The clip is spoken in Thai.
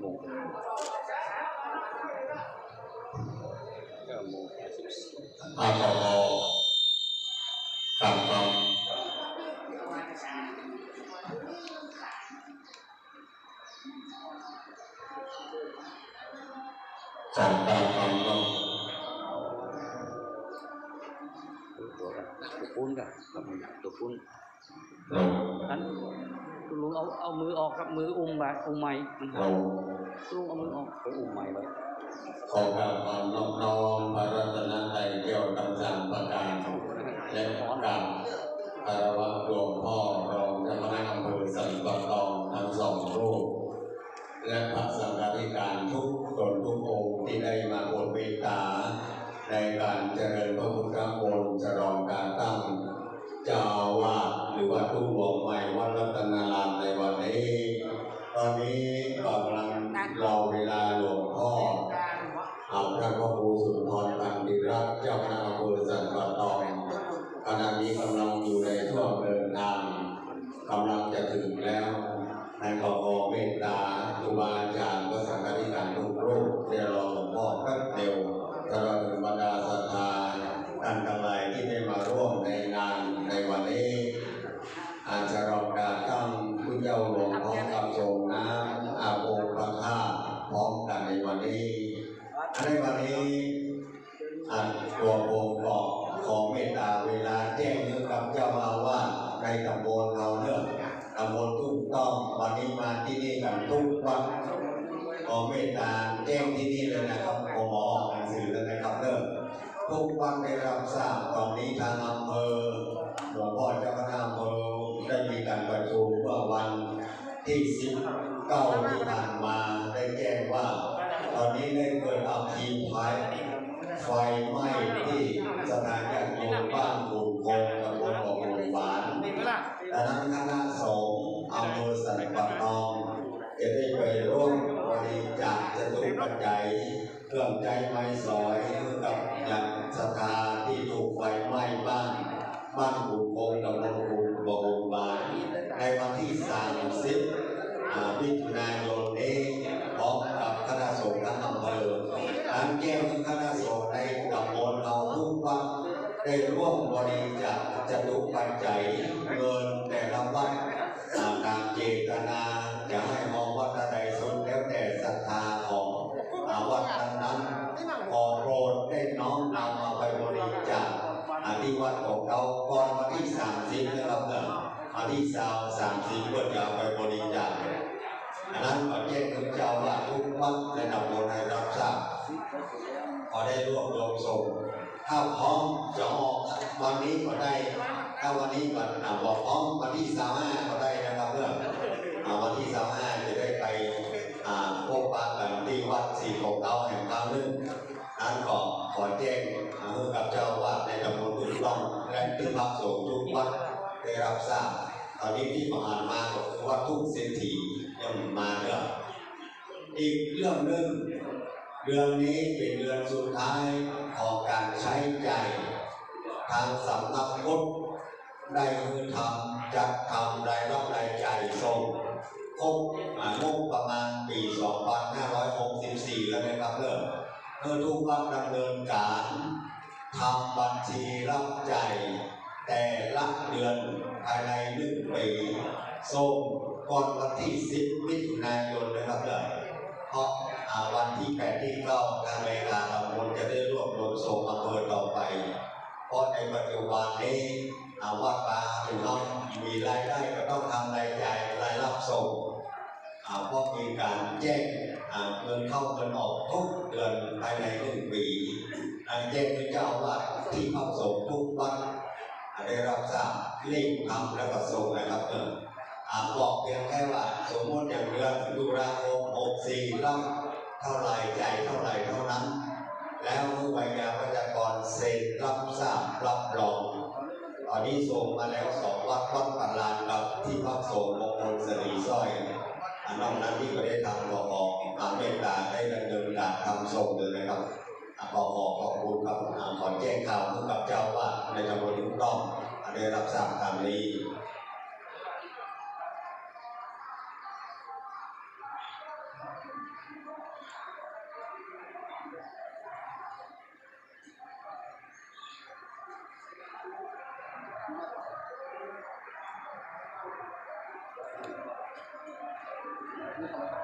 โมงเก้าโมงห้าสิบสี่อาพอครับครับสองตามคำต้องตัวกันตัวปุ้นกันครับตัวปุ้นเราอันคุณลุงเอาเอามือออกครับมืออุ้มแบบอุ้มไม้มันหาเราย ลุงเอามือออกไปอุ้มไม้ไว้ขอกราบความนอบน้อมพระรัตนตรัยเกี่ยวกับสามประการ และขอกราบคารวะหลวงพ่อรองเจ้าคณะอำเภอสันปะตองทั้งสองรูปและพระสังฆาธิการทุกตนทุกองค์ที่ได้มาโปรดเมตตา ในการเจริญพระพุทธมนต์ฉลองการตั้งเจ้าวาสหรือว่าทุ่งหลวงใหม่วัดรัตนารามในวันนี้ ตอนนี้กำลัง รอเวลาหลวงพ่อเอาพระพ่อครูสุนทรปันติรัตน์เจ้าคณะอำเภอสันปะตองขณะนี้กำลังอยู่ในช่วงเดินทางกำลังจะถึงแล้วในขอขอเมตตาครูบาอาจารย์พระสังฆาธิการทุกรูปเดี๋ยวรอหลวงพ่อแป๊บเดียวตลอดถึงบรรดาศรัทธาท่านทั้งหลายที่ได้มาร่วมในงาน ตัวโงก็ขอเมตตาเวลาแจ้งเรื่องกับเจ้าอาวาสในตำบลเราเนื่อตำบลทุ่งต้องวันนี้มาที่นี่กันทุกวันขอเมตตาแจ้งที่นี่เลยนะครับผมออกหนังสือแล้วนะครับเริ่มทุกวันได้รับทราบตอนนี้ทางอำเภอหลวงพ่อเจ้าคณะอำเภอได้มีการประชุมเมื่อวันที่สิบเก้าที่ผ่านมาได้แจ้งว่า ตอนนี้ได้เกิดอัคคีภัย ไฟไหม้ที่สถานญาติโยมบ้านบุญคงตำบลบ่อบุญหวานดังนั้นคณะสงฆ์อำเภอสันปะตองจะได้ไปร่วมบริจาคจะตุปัจจัยเครื่องใจไม้สอยให้กับอยังศรัทธาที่ถูกไฟไหม้บ้านบ้านบุญคงตำบลบุญบ่อบุญหวานในวันที่สามสิบมิถุนายนนี้พร้อมกับคณะสงฆ์ทั้งอำเภอทั้งแก้วคณะสงฆ์ในตำบลเราทุกวัด ได้ร่วมบริจาคจตุปัจจัยเงินแต่ละวัดตามเจตนาจะให้มองวัดใดสุดแล้วแต่ศรัทธาของอาวัดนั้นขอโปรดได้น้อมนำมาไปบริจาคอาที่วัดของเราก่อนวันที่สามสิบนะครับเนี่ยวันที่สาวสามสิบก็จะเอาไปบริจาคอันนั้นขอแจ้งคุณเจ้าว่าทุกวัดในตำบลให้รับทราบพอได้ร่วบรวมส่ง ถ้าพร้อมจออกวันนี้ก็ได้ถ้าวันนี้ก็อ่าบอกพร้อมวันที่สามห้าก็ได้นะครับเพื่อนอ่าวันที่สามห้าจะได้ไปพบปะกันที่วัดสีของเราแห่งครั้งหนึ่งนั้นขอขอแจ้งกับเจ้าวาดในตำบลตุนต้องและที่พักสงฆ์ทุกวัดได้รับทราบตอนนี้ที่ผ่านมาก็คือว่าทุกเศรษฐียังมาเรื่องอีกเรื่องหนึ่ง ดือนนี้เป็นเดือนสุดท้ายของการใช้ใจ ทางสำนักพุทธได้มือทำจัดทำรายรับรายจ่ายส่งครบอ่างบประมาณปี 2564 แล้วนะครับเริ่มเมื่อทุกวัดดำเนินการทำบัญชีรับจ่ายแต่ละเดือนภายในหนึ่งปีส่งก่อนวันที่ 10 มิถุนายนนะครับเลยเพราะ อ่าวันที่8ที่9ทางรายการตำบลจะได้รวบรวมส่งอำเภอต่อไป เพราะในปัจจุบันนี้อาวัดป่าถึงต้องมีรายได้ก็ต้องทำรายจ่ายรายรับส่งเพราะมีการแจ้งเงินเข้าเงินออกทุกเดือนภายในหนึ่งปีอาแจ้งให้เจ้าว่าที่พักสงฆ์ทุกวัดอ่าได้รับทราบเลขทำและประสงค์นะครับเอออ่าบอกเพียงแค่ว่าสมมติอย่างเดือนตุลาคมหกสี่รับ เท่าไรใจเท่าไรเท่านั้น แล้วเมื่อวิยาวัจกรเซ็นรับทราบรับรองตอนนี้ส่งมาแล้วสองวัดวัดปัลลานกับที่พักสงฆ์มงคลสรีสร้อยหน้าที่ก็ได้ทำขอขอความเมตตาได้ดำเนินการทำส่งเลยนะครับอ่าขอขอขอบคุณครับขอแจ้งข่าวให้กับเจ้าว่าในตำบลทุ่งต้องได้รับทราบตามนี้ ಸಮಸ್ಯೆ